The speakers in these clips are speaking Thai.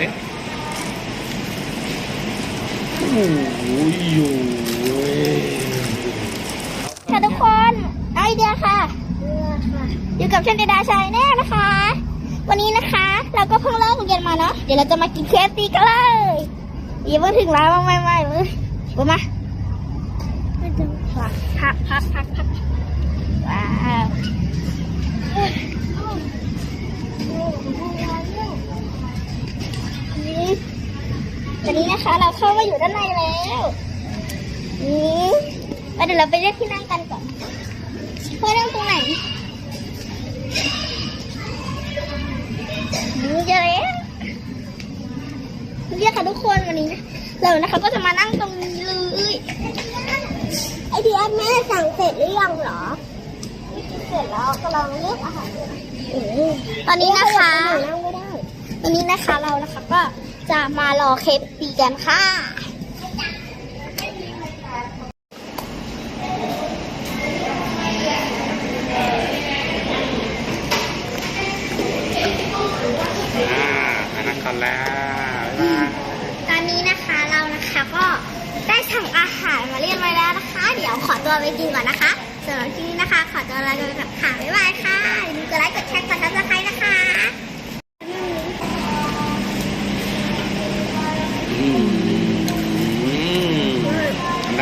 ดิโอ้ยโอ้ยค่ะทุกคนไอเดียค่ะ อยู่กับชันเดดาชายแน่นะคะ วันนี้นะคะ เราก็เพิ่งเลิกเรียนมาเนาะ เดี๋ยวเราจะมากินเคฟซีกันเลยอย่าเพิ่งถึงร้านมาไม่ไม่เลยมาพักพักพักพักว้าวนี่ ตอนนี้นะคะ เราเข้ามาอยู่ด้านในแล้วนี่แล้วเดี๋ยวเราไปเลือกที่นั่งกันก่อนเพื่อนั่งตรงไหนนี่เจอแล้วเรียกค่ะทุกคนวันนี้นะเรานะคะก็จะมานั่งตรงนี้เลยไอทีแอดแม่สั่งเสร็จหรือยังเหรอเสร็จแล้วกำลังเลือกอาหารตอนนี้นะคะตอนนี้นะคะเรานะคะก็ จะมารอเคฟซีกันค่ะ อ่าอันนั้นก่อนแล้วบ๊ายบาย ตอนนี้นะคะเรานะคะก็ได้สั่งอาหารมาเรียบร้อยแล้วนะคะ เดี๋ยวขอตัวไปกินก่อนนะคะสำหรับที่นี้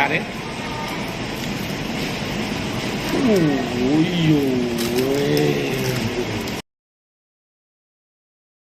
าดเลยโอ้ยโอ้ย